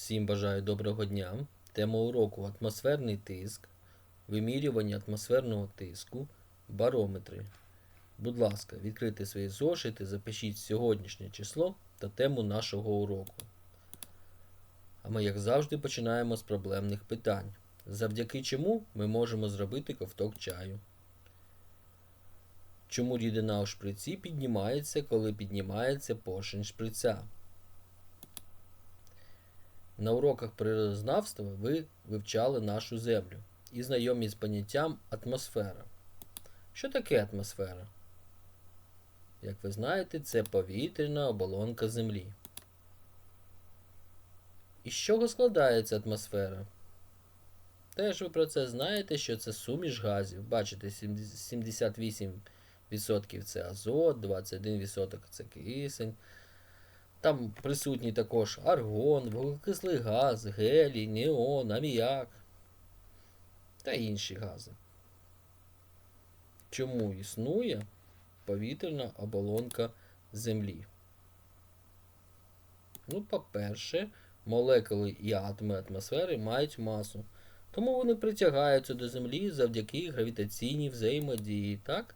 Всім бажаю доброго дня. Тема уроку атмосферний тиск, вимірювання атмосферного тиску, барометри. Будь ласка, відкрийте свої зошити, запишіть сьогоднішнє число та тему нашого уроку. А ми, як завжди, починаємо з проблемних питань, завдяки чому ми можемо зробити ковток чаю. Чому рідина у шприці піднімається, коли піднімається поршень шприця? На уроках природознавства ви вивчали нашу землю і знайомі з поняттям атмосфера. Що таке атмосфера? Як ви знаєте, це повітряна оболонка Землі. Із чого складається атмосфера? Теж ви про це знаєте, що це суміш газів. Бачите, 78% це азот, 21% це кисень. Там присутній також аргон, вуглекислий газ, гелій, неон, аміак та інші гази. Чому існує повітряна оболонка Землі? Ну, по-перше, молекули і атоми атмосфери мають масу, тому вони притягаються до Землі завдяки гравітаційній взаємодії, так?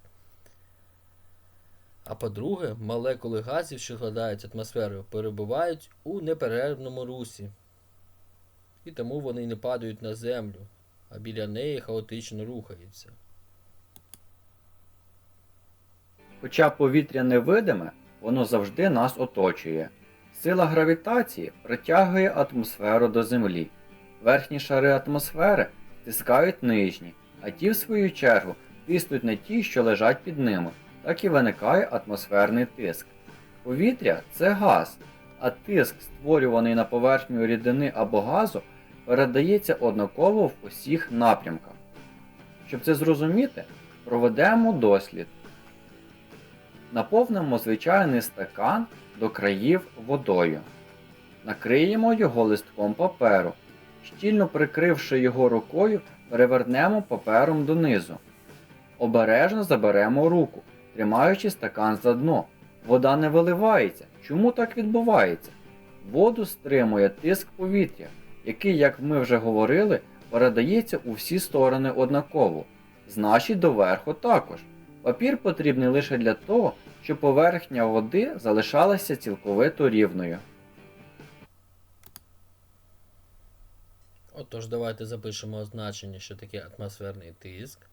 А по-друге, молекули газів, що складають атмосферу, перебувають у неперервному русі. І тому вони не падають на землю, а біля неї хаотично рухаються. Хоча повітря невидиме, воно завжди нас оточує. Сила гравітації притягує атмосферу до Землі. Верхні шари атмосфери стискають нижні, а ті, в свою чергу, тиснуть на ті, що лежать під ними, так і виникає атмосферний тиск. Повітря це газ, а тиск, створюваний на поверхню рідини або газу, передається однаково в усіх напрямках. Щоб це зрозуміти, проведемо дослід. Наповнимо звичайний стакан до країв водою. Накриємо його листком паперу. Щільно прикривши його рукою, перевернемо папером донизу. Обережно заберемо руку, тримаючи стакан за дно. Вода не виливається. Чому так відбувається? Воду стримує тиск повітря, який, як ми вже говорили, передається у всі сторони однаково. Значить, доверху також. Папір потрібний лише для того, щоб поверхня води залишалася цілковито рівною. Отож, давайте запишемо означення, що таке атмосферний тиск.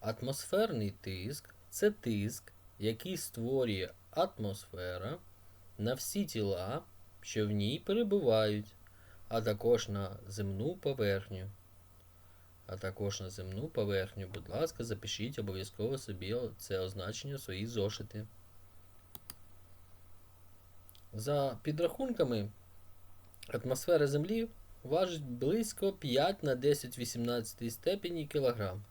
Атмосферний тиск це тиск, який створює атмосфера на всі тіла, що в ній перебувають, а також на земну поверхню. А також на земну поверхню, будь ласка, запишіть обов'язково собі це означення свої зошити. За підрахунками, атмосфера Землі важить близько 5 на 10 18 степені кілограм.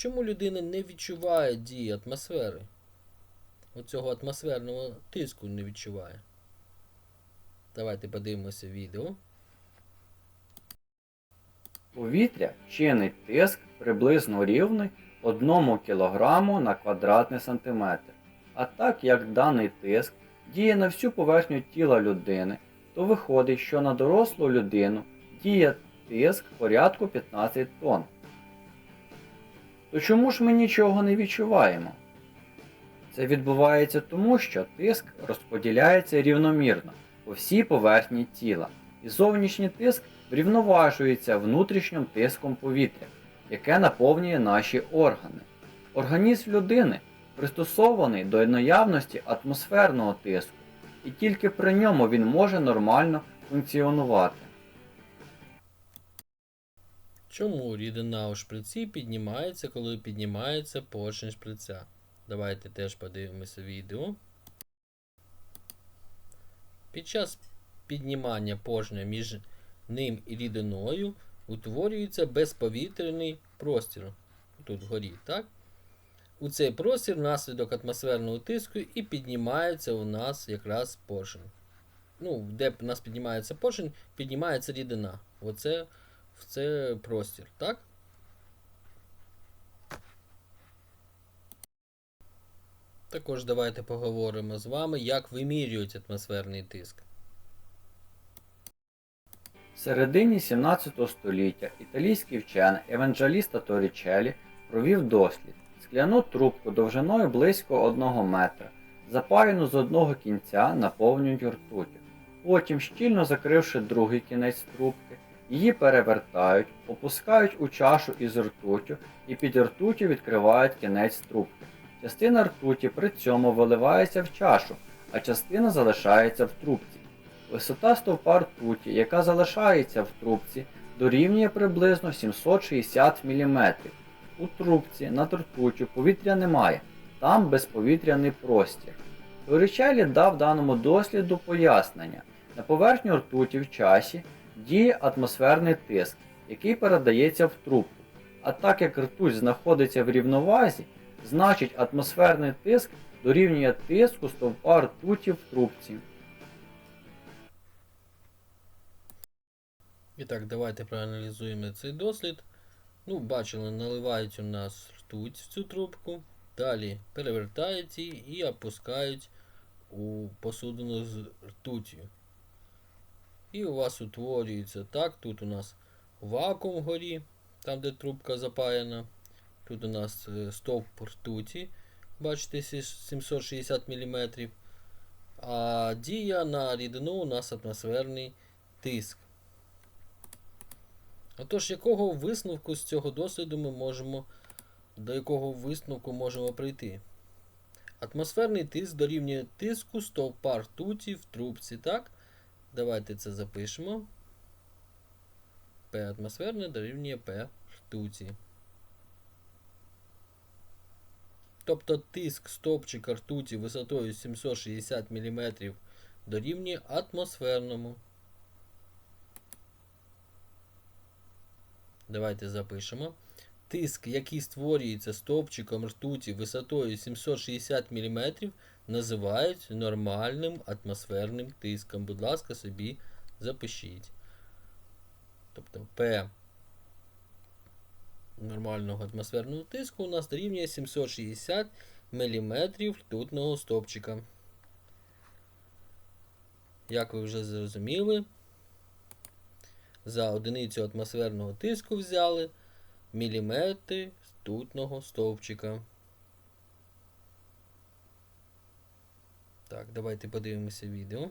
Чому людина не відчуває дії атмосфери? Оцього атмосферного тиску не відчуває. Давайте подивимося відео. Повітря чинить тиск приблизно рівний 1 кг на квадратний сантиметр. А так як даний тиск діє на всю поверхню тіла людини, то виходить, що на дорослу людину діє тиск порядку 15 тонн. То чому ж ми нічого не відчуваємо? Це відбувається тому, що тиск розподіляється рівномірно по всій поверхні тіла, і зовнішній тиск врівноважується внутрішнім тиском повітря, яке наповнює наші органи. Організм людини пристосований до наявності атмосферного тиску, і тільки при ньому він може нормально функціонувати. Чому рідина у шприці піднімається, коли піднімається поршень шприця? Давайте теж подивимося відео. Під час піднімання поршня між ним і рідиною утворюється безповітряний простір. Тут вгорі, так? У цей простір внаслідок атмосферного тиску і піднімається у нас якраз поршень. Ну, де у нас піднімається поршень, піднімається рідина. Оце в це простір, так? Також давайте поговоримо з вами, як вимірюють атмосферний тиск. В середині 17 століття італійський вчений Еванджеліста Торрічелі провів дослід. Скляну трубку довжиною близько 1 метра, запаяну з одного кінця наповнюють ртуттю. Потім, щільно закривши другий кінець трубки, її перевертають, опускають у чашу із ртуттю і під ртуттю відкривають кінець трубки. Частина ртуті при цьому виливається в чашу, а частина залишається в трубці. Висота стовпа ртуті, яка залишається в трубці, дорівнює приблизно 760 мм. У трубці над ртуттю повітря немає, там безповітряний простір. Торічелі дав даному досліду пояснення. На поверхню ртуті в часі діє атмосферний тиск, який передається в трубку. А так як ртуть знаходиться в рівновазі, значить атмосферний тиск дорівнює тиску стовпа ртуті в трубці. І так, давайте проаналізуємо цей дослід. Ну, бачили, наливають у нас ртуть в цю трубку. Далі перевертають її і опускають у посудину з ртуттю. І у вас утворюється так. Тут у нас вакуум вгорі, там де трубка запаяна. Тут у нас е, стовп ртуті, бачите, 760 мм. А дія на рідину у нас атмосферний тиск. Отож, якого висновку з цього досліду ми можемо, до якого висновку можемо прийти? Атмосферний тиск дорівнює тиску стовпа ртуті в трубці, так? Давайте це запишемо. P атмосферне дорівнює P ртуті. Тобто тиск стовпчика ртуті висотою 760 мм дорівнює атмосферному. Давайте запишемо. Тиск, який створюється стовпчиком ртуті висотою 760 мм, називають нормальним атмосферним тиском. Будь ласка, собі запишіть. Тобто P нормального атмосферного тиску у нас дорівнює 760 мм ртутного стовпчика. Як ви вже зрозуміли, за одиницю атмосферного тиску взяли міліметри ртутного стовпчика. Так, давайте подивимося відео.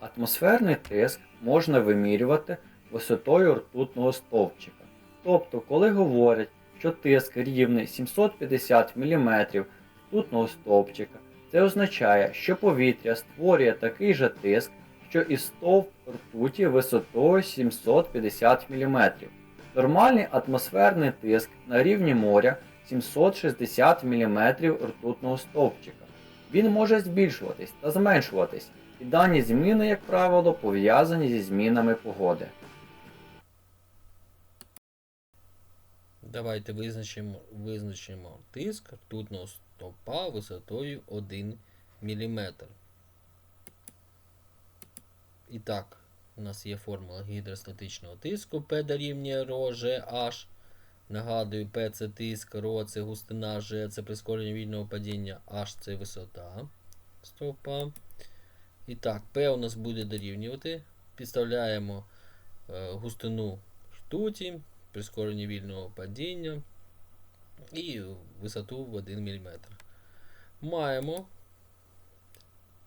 Атмосферний тиск можна вимірювати висотою ртутного стовпчика. Тобто, коли говорять, що тиск рівний 750 мм ртутного стовпчика, це означає, що повітря створює такий же тиск, що і стовп ртуті висотою 750 мм. Нормальний атмосферний тиск на рівні моря 760 мм ртутного стовпчика. Він може збільшуватись та зменшуватись, і дані зміни, як правило, пов'язані зі змінами погоди. Давайте визначимо, визначимо тиск ртутного стовпа висотою 1 мм. І так, у нас є формула гідростатичного тиску P дорівнює ρ, H. Нагадую, P це тиск, ρ це густина, G це прискорення вільного падіння, H це висота стовпа. І так, P у нас буде дорівнювати. Підставляємо е, густину ртуті, прискорення вільного падіння і висоту в 1 мм. Маємо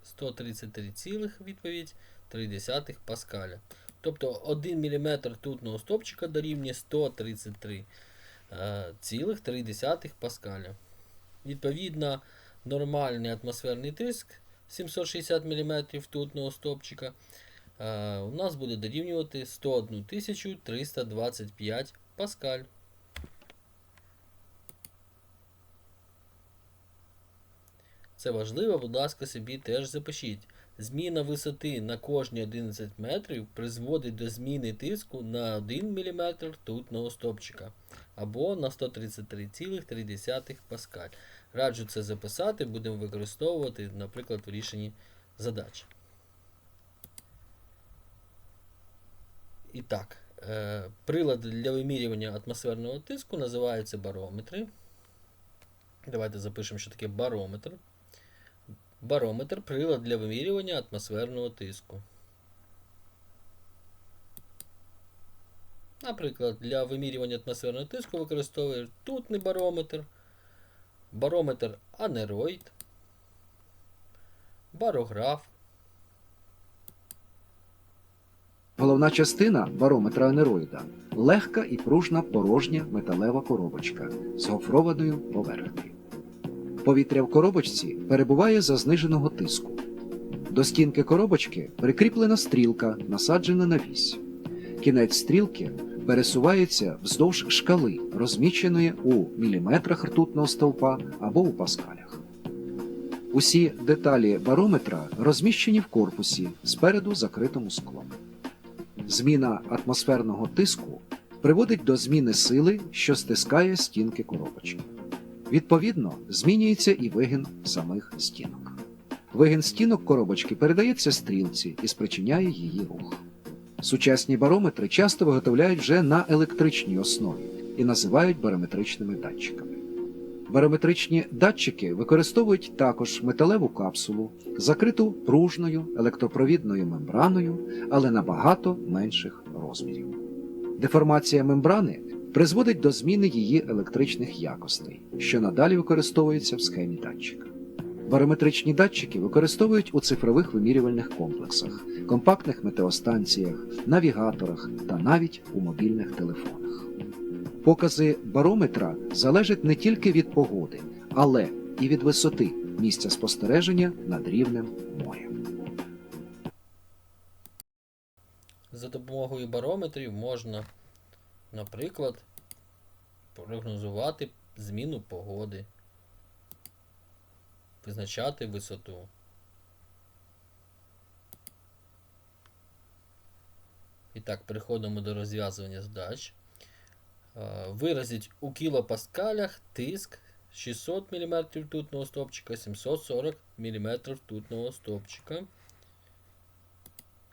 133, цілих відповідь 0,3 паскаля. Тобто 1 мм ртутного стопчика дорівнює 133 е, цілих 0,3 паскаля. Відповідно, нормальний атмосферний тиск 760 мм ртутного стопчика е, у нас буде дорівнювати 101 325 паскаль. Це важливо, будь ласка, собі теж запишіть. Зміна висоти на кожні 11 метрів призводить до зміни тиску на 1 мм ртутного стопчика або на 133,3 паскаль. Раджу це записати, будемо використовувати, наприклад, в рішенні задач. І так, е, прилади для вимірювання атмосферного тиску називаються барометри. Давайте запишемо, що таке барометр. Барометр прилад для вимірювання атмосферного тиску. Наприклад, для вимірювання атмосферного тиску використовує ртутний барометр, барометр анероїд, барограф, Головна частина барометра анероїда легка і пружна порожня металева коробочка з гофрованою поверхнею. Повітря в коробочці перебуває за зниженого тиску. До стінки коробочки прикріплена стрілка, насаджена на вісь. Кінець стрілки пересувається вздовж шкали, розміщеної у міліметрах ртутного стовпа або у паскалях. Усі деталі барометра розміщені в корпусі спереду закритому склом. Зміна атмосферного тиску приводить до зміни сили, що стискає стінки коробочки. Відповідно, змінюється і вигін самих стінок. Вигін стінок коробочки передається стрілці і спричиняє її рух. Сучасні барометри часто виготовляють вже на електричній основі і називають барометричними датчиками. Барометричні датчики використовують також металеву капсулу, закриту пружною електропровідною мембраною, але набагато менших розмірів. Деформація мембрани призводить до зміни її електричних якостей, що надалі використовується в схемі датчика. Барометричні датчики використовують у цифрових вимірювальних комплексах, компактних метеостанціях, навігаторах та навіть у мобільних телефонах. Покази барометра залежать не тільки від погоди, але і від висоти місця спостереження над рівнем моря. За допомогою барометрів можна, наприклад, прогнозувати зміну погоди, визначати висоту. І так, переходимо до розв'язування задач. Е, Виразіть у кілопаскалях тиск 600 мм ртутного стопчика, 740 мм ртутного стопчика.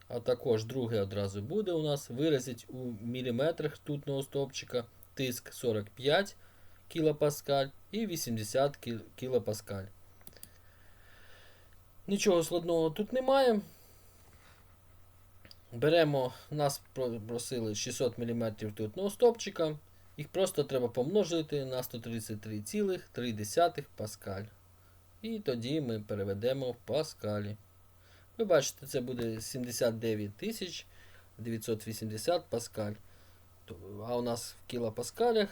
А також друге одразу буде у нас. Виразіть у міліметрах ртутного стопчика тиск 45 кілопаскаль і 80 кі- кілопаскаль. Нічого складного тут немає. Беремо, нас просили 600 мм ртутного стопчика. Їх просто треба помножити на 133,3 паскаль. І тоді ми переведемо в паскалі. Ви бачите, це буде 79 980 паскаль. А у нас в кілопаскалях,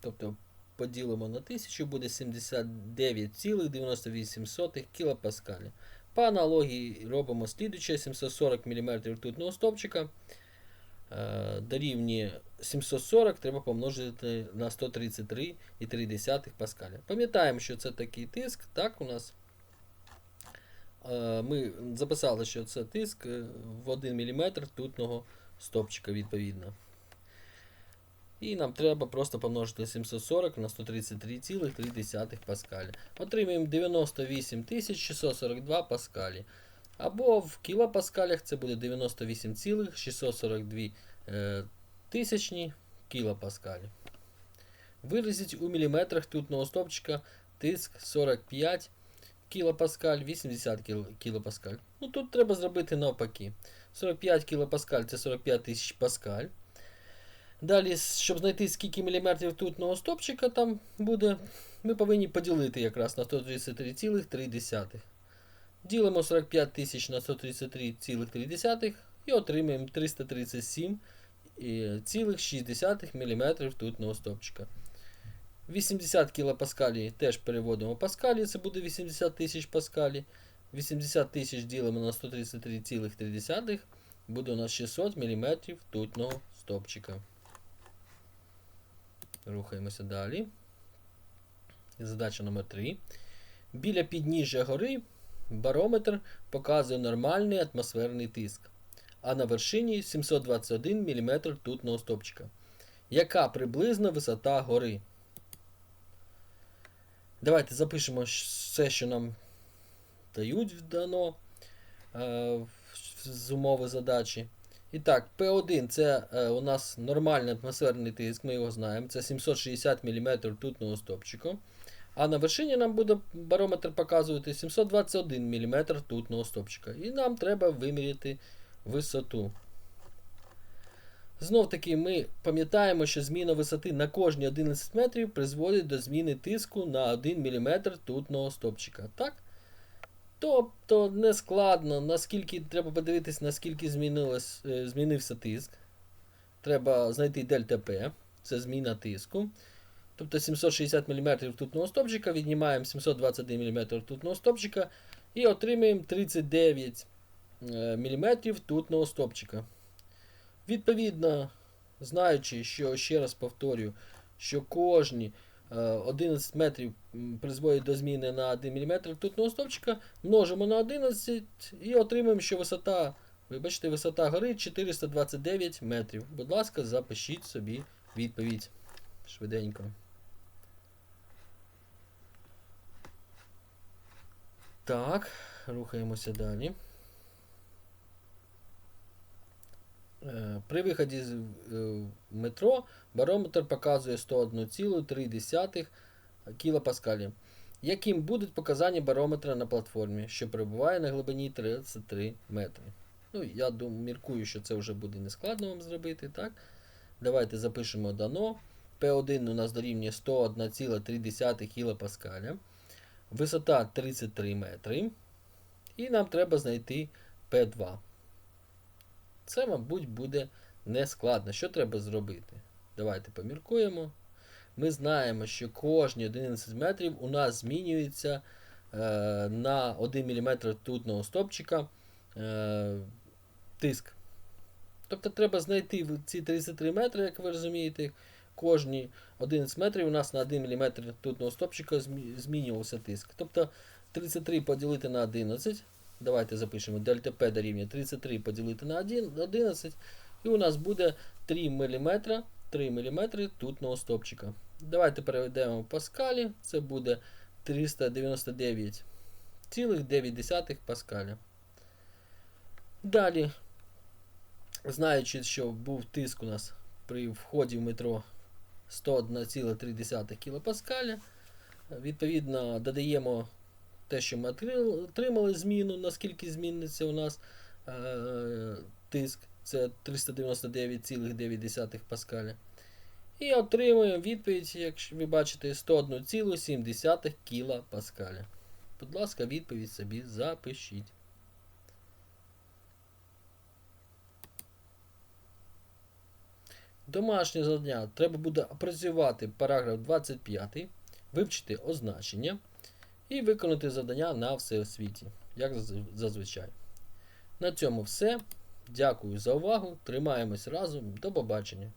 тобто поділимо на 1000, буде 79,98 кілопаскалі. По аналогії робимо слідуче 740 мм ртутного стопчика. е, Дорівнює 740 треба помножити на 133,3 паскаля. Пам'ятаємо, що це такий тиск, так у нас. Е, Ми записали, що це тиск е, в 1 мм ртутного стопчика відповідно. І нам треба просто помножити 740 на 133,3 паскалі. Отримаємо 98 642 паскалі. Або в кілопаскалях це буде 98,642 е, тисячні кілопаскалі. Виразіть у міліметрах тутного стопчика тиск 45 кілопаскаль, 80 кіл- кілопаскаль. Ну тут треба зробити навпаки. 45 кілопаскаль це 45 тисяч паскаль. Далі, щоб знайти скільки міліметрів тутного стопчика там буде, ми повинні поділити якраз на 133,3. Ділимо 45 тисяч на 133,3 і отримаємо 337,6 мм ртутного стопчика. 80 кілопаскалі теж переводимо паскалі, це буде 80 тисяч паскалі. 80 тисяч ділимо на 133,3, буде у нас 600 мм ртутного стопчика. Рухаємося далі. Задача номер 3. Біля підніжжя гори барометр показує нормальний атмосферний тиск, а на вершині 721 мм ртутного стопчика. Яка приблизна висота гори? Давайте запишемо все, що нам дають дано е, з умови задачі. І так, P1 це е, у нас нормальний атмосферний тиск, ми його знаємо. Це 760 мм ртутного стопчика. А на вершині нам буде барометр показувати 721 мм ртутного стопчика. І нам треба виміряти висоту. Знов таки ми пам'ятаємо, що зміна висоти на кожні 11 метрів призводить до зміни тиску на 1 мм тутного стопчика. Так? Тобто не складно, наскільки треба подивитись, наскільки змінилось, е, змінився тиск. Треба знайти дельта П, це зміна тиску. Тобто 760 мм ртутного стопчика, віднімаємо 721 мм ртутного стопчика і отримаємо 39 мм ртутного стопчика. Відповідно, знаючи, що ще раз повторюю, що кожні 11 метрів м, призводять до зміни на 1 мм ртутного стопчика, множимо на 11 і отримаємо, що висота, вибачте, висота гори 429 метрів. Будь ласка, запишіть собі відповідь швиденько. Так, рухаємося далі. Е, При виході з е, метро барометр показує 101,3 кілопаскалі. Яким будуть показання барометра на платформі, що перебуває на глибині 33 метри? Ну, я думаю, міркую, що це вже буде нескладно вам зробити. так? Давайте запишемо дано. P1 у нас дорівнює 101,3 кілопаскаля. Висота 33 метри. І нам треба знайти P2. Це, мабуть, буде нескладно. Що треба зробити? Давайте поміркуємо. Ми знаємо, що кожні 11 метрів у нас змінюється е, на 1 мм ртутного стопчика е, тиск. Тобто треба знайти ці 33 метри, як ви розумієте. Кожні 11 метрів у нас на 1 мм ртутного стопчика змінювався тиск. Тобто 33 поділити на 11. Давайте запишемо дельта П дорівнює 33 поділити на 1, 11. І у нас буде 3 мм, 3 мм тутного стопчика. Давайте переведемо в паскалі. Це буде 399,9 паскаля. Далі, знаючи, що був тиск у нас при вході в метро 101,3 кілопаскаля, відповідно додаємо те, що ми отримали зміну, наскільки зміниться у нас е, тиск, це 399,9 паскаля. І отримуємо відповідь, якщо ви бачите, 101,7 кіла паскаля. Будь ласка, відповідь собі запишіть. Домашнє завдання. Треба буде опрацювати параграф 25, вивчити означення і виконати завдання на всеосвіті, як зазвичай. На цьому все. Дякую за увагу. Тримаємось разом. До побачення.